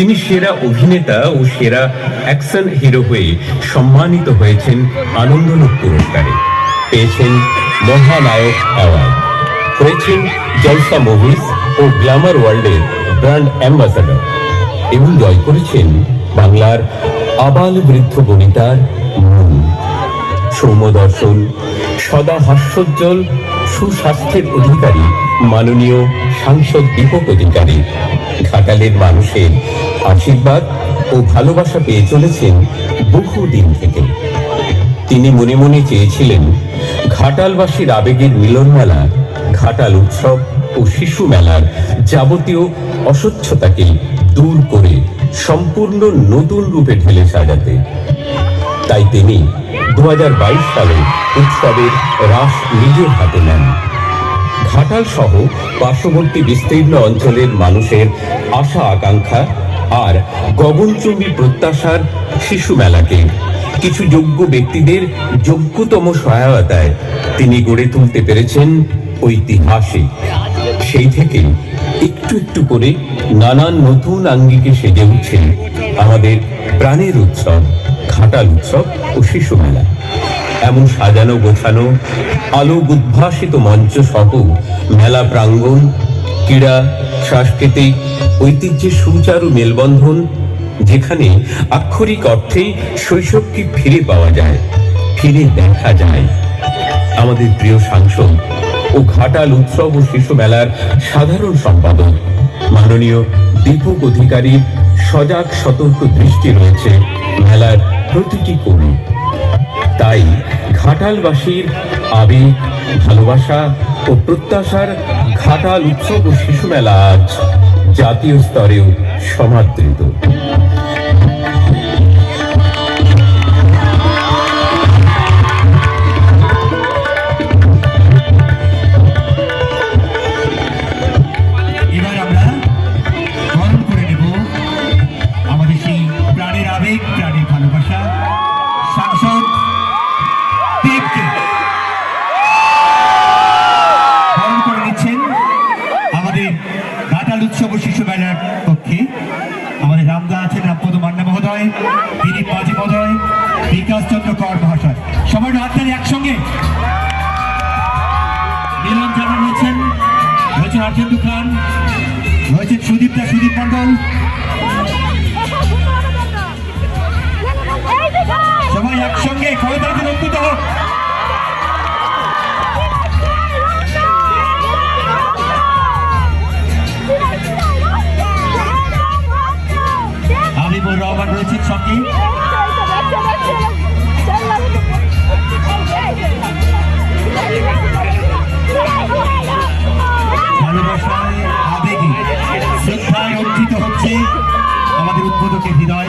তিনি সেরা অভিনেতা ও সেরা অ্যাকশন হিরো হয়ে সম্মানিত হয়েছেন আনন্দলোক পুরস্কারে। পেয়েছেন মহানায়ক অ্যাওয়ার্ড। হয়েছেন জলসা মুভিজ ও গ্ল্যামার ওয়ার্ল্ডের ব্র্যান্ড অ্যাম্বাসাডর এবং জয় করেছেন বাংলার আবাল বৃদ্ধ বনিতার মন। সৌম্যদর্শন সদা হাস্যোজ্জ্বল, সুস্বাস্থ্যের অধিকারী, মাননীয় সাংসদ দীপক অধিকারী, ঘাটালের মানুষের আশীর্বাদ ও ভালোবাসা পেয়ে চলেছেন বহুদিন থেকে। তিনি মনে মনে চেয়েছিলেন, ঘাটালবাসীর আবেগের মিলন মেলা ঘাটাল উৎসব ও শিশু মেলার যাবতীয় অস্বচ্ছতাকে দূর করে সম্পূর্ণ নতুন রূপে ঢেলে সাজাতে। তাই তিনি দু হাজার বাইশ সালে উৎসবের রাস নিজের হাতে নেন। ঘাটাল সহ পার্শ্ববর্তী বিস্তীর্ণ অঞ্চলের মানুষের আশা আকাঙ্ক্ষা আর গগনচুম্বী প্রত্যাশার শিশু মেলাকে। কিছু যোগ্য ব্যক্তিদের যোগ্যতম সহায়তায় তিনি গড়ে তুলতে পেরেছেন ঐতিহাসিক। সেই থেকে একটু একটু করে নানান নতুন আঙ্গিকে সেজে উঠছে আমাদের প্রাণের উৎসব খাটাল উৎসব ও শিশু মেলা। এমন সাজানো গোছানো আলো উদ্ভাসিত মঞ্চ সহ মেলা প্রাঙ্গণ, ক্রীড়া, সাংস্কৃতিক ঐতিহ্যের সুচারু মেলবন্ধন, যেখানে আক্ষরিক অর্থেই শৈশবকে ফিরে পাওয়া যায়, ফিরে দেখা যায়। আমাদের প্রিয় সাংসদ ও ঘাটাল উৎসব ও শিশু মেলার সাধারণ সম্পাদক, মাননীয় দীপক অধিকারীর সজাগ সতর্ক দৃষ্টি রয়েছে মেলার প্রতিটি কোণে। তাই ঘাটালবাসীর আবেগ, ভালোবাসা ও প্রত্যাশার ঘাটাল উৎসব ও শিশু মেলা আজ জাতীয় স্তরেও সমাদৃত। মেলার পক্ষে। আমাদের রামদা আছেন রামপদ মান্না মহোদয়, দিলীপ মাঝি মহোদয়, বিকাশ চন্দ্র কর মহাশয়। সবাই হাততালি একসঙ্গে। মিলন জানা রয়েছেন রয়েছেন আর্জেন্টু খান, রয়েছেন সুদীপ দা সুদীপ মন্ডল কি? ভালোবাসায় আবেগে শ্রদ্ধায় অর্পিত হচ্ছে আমাদের উদ্বোধকের হৃদয়।